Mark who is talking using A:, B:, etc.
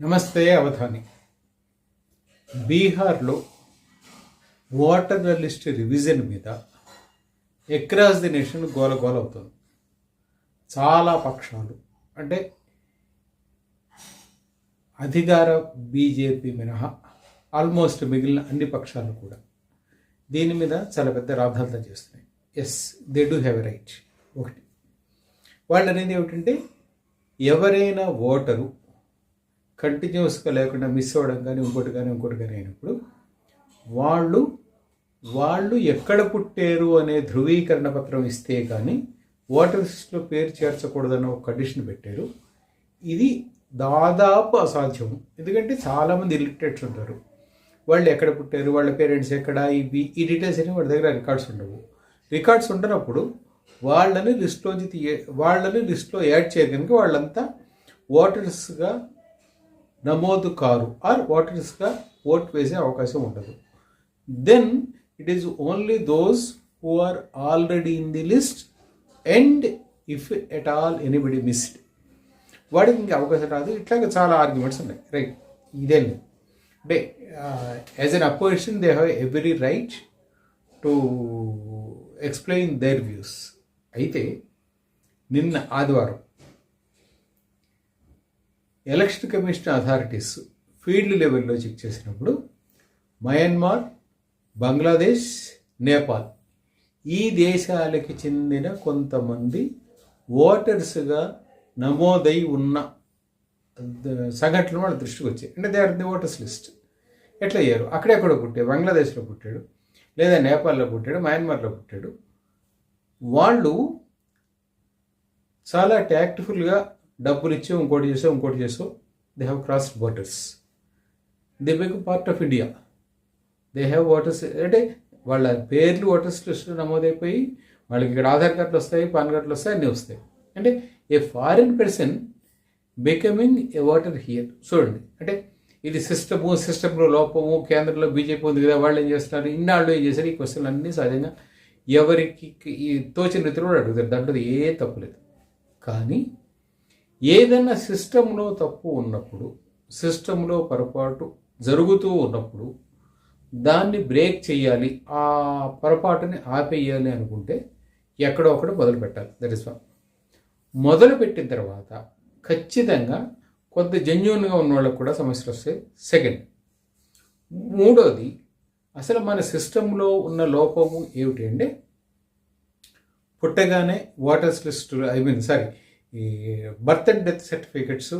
A: నమస్తే అవధాని. బీహార్లో ఓటర్ల లిస్ట్ రివిజన్ మీద ఎక్రాస్ ది నేషన్ గోల గోల అవుతుంది చాలా పక్షాలు అంటే అధికార బీజేపీ మినహా ఆల్మోస్ట్ మిగిలిన అన్ని పక్షాలు కూడా దీని మీద చాలా పెద్ద రాధాంతం చేస్తున్నాయి. Yes they do have a right ఒకటి. వాళ్ళు అనేది ఏమిటంటే ఎవరైనా ఓటరు కంటిన్యూస్గా లేకుండా మిస్ అవ్వడం కానీ ఇంకోటి కానీ ఇంకోటి కానీ అయినప్పుడు వాళ్ళు వాళ్ళు ఎక్కడ పుట్టారు అనే ధృవీకరణ పత్రం ఇస్తే కానీ ఓటర్ లిస్టులో పేరు చేర్చకూడదన్న ఒక కండిషన్ పెట్టారు. ఇది దాదాపు అసాధ్యం ఎందుకంటే చాలామంది ఇల్లిటరేట్స్ ఉంటారు. వాళ్ళు ఎక్కడ పుట్టారు వాళ్ళ పేరెంట్స్ ఎక్కడ ఇవి ఈ డీటెయిల్స్ అనేవి వాళ్ళ దగ్గర రికార్డ్స్ ఉండవు. రికార్డ్స్ ఉండనప్పుడు వాళ్ళని లిస్ట్లోంచి తీయ వాళ్ళని లిస్ట్లో యాడ్ చేయడానికి వాళ్ళంతా ఓటర్స్గా నమోదు కారు ఆర్ ఓటర్స్గా ఓట్ వేసే అవకాశం ఉండదు. Then it is only those who are already in the list and if at all anybody missed వాడికి ఇంకా అవకాశం రాదు. ఇట్లాగే చాలా ఆర్గ్యుమెంట్స్ ఉన్నాయి. రైట్ ఇదే అంటే as an opposition they have every right to explain their views అయితే నిన్న ఆదివారం ఎలక్షన్ కమిషన్ అథారిటీస్ ఫీల్డ్ లెవెల్లో చెక్ చేసినప్పుడు మయన్మార్ బంగ్లాదేశ్ నేపాల్ ఈ దేశాలకి చెందిన కొంతమంది ఓటర్స్గా నమోదై ఉన్న సంఘటనలు వాళ్ళ దృష్టికి వచ్చాయి. అంటే they are the voters list ఎట్లా అయ్యారు? అక్కడెక్కడో పుట్టాడు బంగ్లాదేశ్లో పుట్టాడు లేదా నేపాల్లో పుట్టాడు మయన్మార్లో పుట్టాడు. వాళ్ళు చాలా ట్యాక్ట్ఫుల్గా డబ్బులు ఇచ్చి ఇంకోటి చేసో ఇంకోటి చేసో they have crossed borders they make part of India they have voters అంటే వాళ్ళ పేర్లు ఓటర్స్ లిస్టులో నమోదైపోయి వాళ్ళకి ఇక్కడ ఆధార్ కార్డులు వస్తాయి పాన్ కార్డులు వస్తాయి అన్నీ వస్తాయి. అంటే a foreign person becoming a voter here చూడండి. అంటే ఇది సిస్టము సిస్టంలో లోపము కేంద్రంలో బీజేపీ ఉంది కదా వాళ్ళు ఏం చేస్తున్నారు? ఇన్నాళ్ళు ఏం చేశారు? ఈ క్వశ్చన్లు అన్నీ సహజంగా ఎవరికి ఈ తోచిన రీతిలో కూడా అడుగుతారు. దాంట్లో ఏ తప్పు లేదు. కానీ ఏదైనా సిస్టంలో తప్పు ఉన్నప్పుడు సిస్టంలో పొరపాటు జరుగుతూ ఉన్నప్పుడు దాన్ని బ్రేక్ చేయాలి ఆ పొరపాటుని ఆపేయాలి అనుకుంటే ఎక్కడో ఒకటి మొదలు పెట్టాలి దట్ ఇస్ వన్ మొదలు పెట్టిన తర్వాత ఖచ్చితంగా కొంత జెన్యున్గా ఉన్న వాళ్ళకు కూడా సమస్యలు వస్తాయి. సెకండ్ మూడోది అసలు మన సిస్టంలో ఉన్న లోపము ఏమిటి అంటే పుట్టగానే voter list I mean sorry ఈ బర్త్ అండ్ డెత్ సర్టిఫికెట్స్